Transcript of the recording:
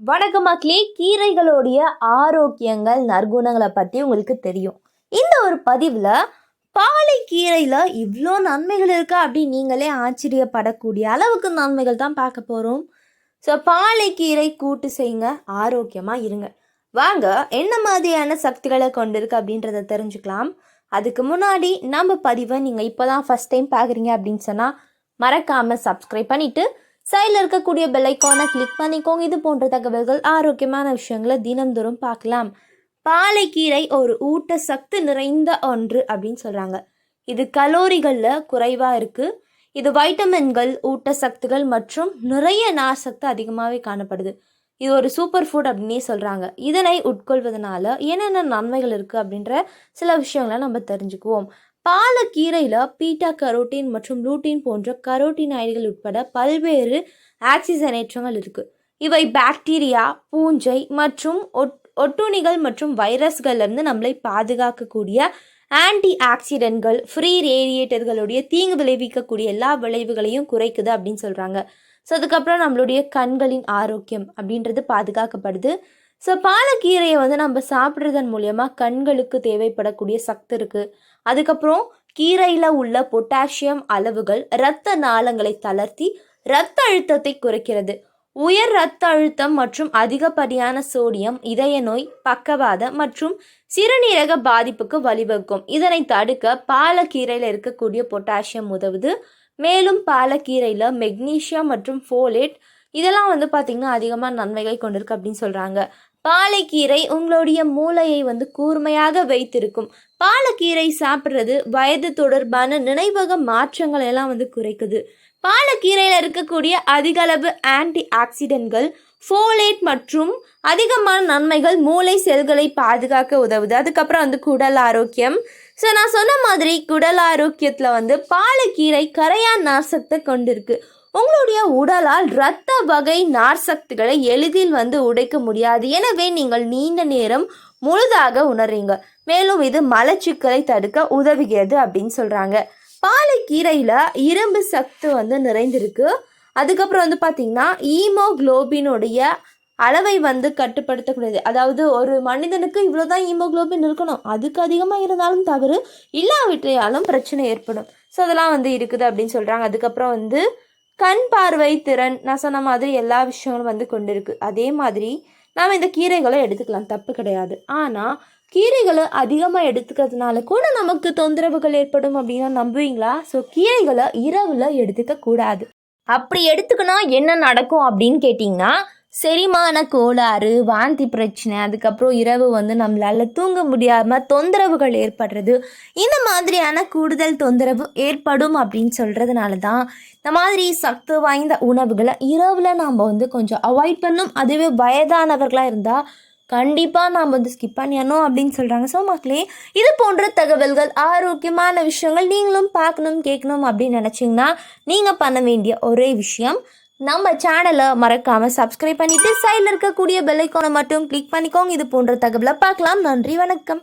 வணக்கம் மக்களே. கீரைகளுடைய ஆரோக்கியங்கள் நற்குணங்களை பற்றி உங்களுக்கு தெரியும். இந்த ஒரு பதிவில் பாலைக்கீரையில் இவ்வளோ நன்மைகள் இருக்கா அப்படின்னு நீங்களே ஆச்சரியப்படக்கூடிய அளவுக்கு நன்மைகள் தான் பார்க்க போகிறோம் ஸோ பாலைக்கீரை கூட்டு செய்யுங்க ஆரோக்கியமாக இருங்க. வாங்க என்ன மாதிரியான சக்திகளை கொண்டிருக்கு அப்படின்றத தெரிஞ்சுக்கலாம். அதுக்கு முன்னாடி நம்ம பதிவை நீங்கள் இப்போ தான் ஃபஸ்ட் டைம் பார்க்குறீங்க அப்படின்னு சொன்னால் மறக்காமல் சப்ஸ்கிரைப் பண்ணிவிட்டு சைடில் இருக்கக்கூடிய பெல்லைக்கானை கிளிக் பண்ணிக்கோங்க. இது போன்ற தகவல்கள் ஆரோக்கியமான விஷயங்களை தினந்தோறும் பார்க்கலாம். பாலைக்கீரை ஒரு ஊட்ட சக்தி நிறைந்த ஒன்று அப்படின்னு சொல்கிறாங்க இது கலோரிகளில் குறைவாக இருக்குது இது வைட்டமின்கள் ஊட்டச்சத்துகள் மற்றும் நிறைய நார்சத்து அதிகமாகவே காணப்படுது. இது ஒரு சூப்பர் ஃபுட் அப்படின்னே சொல்கிறாங்க இதனை உட்கொள்வதனால என்னென்ன நன்மைகள் இருக்குது அப்படின்ற சில விஷயங்களை நம்ம தெரிஞ்சுக்குவோம். பாலக்கீரையில் பீட்டா கரோட்டின் மற்றும் லூட்டின் போன்ற கரோட்டினாய்டுகள் உட்பட பல்வேறு ஆக்சிஜனேற்றங்கள் இருக்குது இவை பாக்டீரியா பூஞ்சை மற்றும் ஒட் ஒட்டுண்ணிகள் மற்றும் வைரஸ்கள்லேருந்து நம்மளை பாதுகாக்கக்கூடிய ஆன்டி ஆக்சிடென்ட்கள் ஃப்ரீ ரேடியேட்டர்களுடைய தீங்கு விளைவிக்கக்கூடிய எல்லா விளைவுகளையும் குறைக்குது அப்படின்னு சொல்கிறாங்க ஸோ அதுக்கப்புறம் நம்மளுடைய கண்களின் ஆரோக்கியம் அப்படின்றது பாதுகாக்கப்படுது. ஸோ பாலக்கீரையை வந்து நம்ம சாப்பிட்றதன் மூலயமா கண்களுக்கு தேவைப்படக்கூடிய சக்தி இருக்குது அதுக்கப்புறம் கீரையில் உள்ள பொட்டாசியம் அளவுகள் இரத்த நாளங்களை தளர்த்தி இரத்த அழுத்தத்தை குறைக்கிறது. உயர் இரத்த அழுத்தம் மற்றும் அதிகப்படியான சோடியம் இதய நோய் பக்கவாத மற்றும் சிறுநீரக பாதிப்புக்கு வழிவகுக்கும். இதனை தடுக்க பாலக்கீரையில் இருக்கக்கூடிய பொட்டாசியம் உதவுது. மேலும் பாலக்கீரையில் மெக்னீஷியம் மற்றும் ஃபோலேட் இதெல்லாம் வந்து பார்த்திங்கன்னா அதிகமாக நன்மைகள் கொண்டிருக்கு அப்படின்னு சொல்கிறாங்க பாலைக்கீரை உங்களுடைய மூளையை வந்து கூர்மையாக வைத்திருக்கும். பாலக்கீரை சாப்பிட்றது வயது தொடர்பான நினைவக மாற்றங்கள் எல்லாம் வந்து குறைக்குது. பாலக்கீரையில் இருக்கக்கூடிய அதிகளவு ஆன்டி ஆக்சிடென்ட்கள் ஃபோலேட் மற்றும் அதிகமான நன்மைகள் மூளை செல்களை பாதுகாக்க உதவுது. அதுக்கப்புறம் வந்து குடல் ஆரோக்கியம். ஸோ நான் சொன்ன மாதிரி குடல் ஆரோக்கியத்தில் வந்து பாலக்கீரை கரையான் நாசத்தை கொண்டிருக்கு. உங்களுடைய உடலால் இரத்த வகை நார்சக்திகளை எளிதில் வந்து உடைக்க முடியாது. எனவே நீங்கள் நீண்ட நேரம் முழுதாக உணர்றீங்க. மேலும் இது மலச்சிக்கலை தடுக்க உதவுகிறது அப்படின்னு சொல்கிறாங்க பாலைக்கீரையில் இரும்பு சத்து வந்து நிறைந்திருக்கு. அதுக்கப்புறம் வந்து பார்த்திங்கன்னா ஈமோக்ளோபினுடைய அளவை வந்து கட்டுப்படுத்தக்கூடியது. அதாவது ஒரு மனிதனுக்கு இவ்வளோ தான் ஈமோக்ளோபின் இருக்கணும். அதுக்கு அதிகமாக இருந்தாலும் தவறு இல்லாவிட்டாலும் பிரச்சனை ஏற்படும். ஸோ அதெல்லாம் வந்து இருக்குது அப்படின்னு சொல்கிறாங்க அதுக்கப்புறம் வந்து கண் பார்வை திறன் நான் சொன்ன மாதிரி எல்லா விஷயங்களும் வந்து கொண்டிருக்கு. அதே மாதிரி நாம் இந்த கீரைகளை எடுத்துக்கலாம் தப்பு கிடையாது. ஆனால் கீரைகளை அதிகமாக எடுத்துக்கிறதுனால கூட நமக்கு தொந்தரவுகள் ஏற்படும் அப்படின்னு நம்புவீங்களா? ஸோ கீரைகளை இரவில் எடுத்துக்க கூடாது. அப்படி எடுத்துக்கினா என்ன நடக்கும் அப்படின்னு கேட்டிங்கன்னா செரிமான கோளாறு வாந்தி பிரச்சனை அதுக்கப்புறம் இரவு வந்து நம்மளால் தூங்க முடியாமல் தொந்தரவுகள் ஏற்படுறது. இந்த மாதிரியான கூடுதல் தொந்தரவு ஏற்படும் அப்படின்னு சொல்கிறதுனால தான் இந்த மாதிரி சத்து வாய்ந்த உணவுகளை இரவில் நாம் வந்து கொஞ்சம் அவாய்ட் பண்ணும். அதுவே வயதானவர்களாக இருந்தால் கண்டிப்பாக நாம் வந்து ஸ்கிப் பண்ணிடணும் அப்படின்னு சொல்கிறாங்க ஸோ மக்களே இது போன்ற தகவல்கள் ஆரோக்கியமான விஷயங்கள் நீங்களும் பார்க்கணும் கேட்கணும் அப்படின்னு நினச்சிங்கன்னா நீங்கள் பண்ண வேண்டிய ஒரே விஷயம் நம்ம சேனலை மறக்காமல் சப்ஸ்கிரைப் பண்ணிவிட்டு சைடில் இருக்கக்கூடிய பெல்லைக்கானை மட்டும் கிளிக் பண்ணிக்கோங்க. இது போன்ற தகவலை பார்க்கலாம். நன்றி வணக்கம்.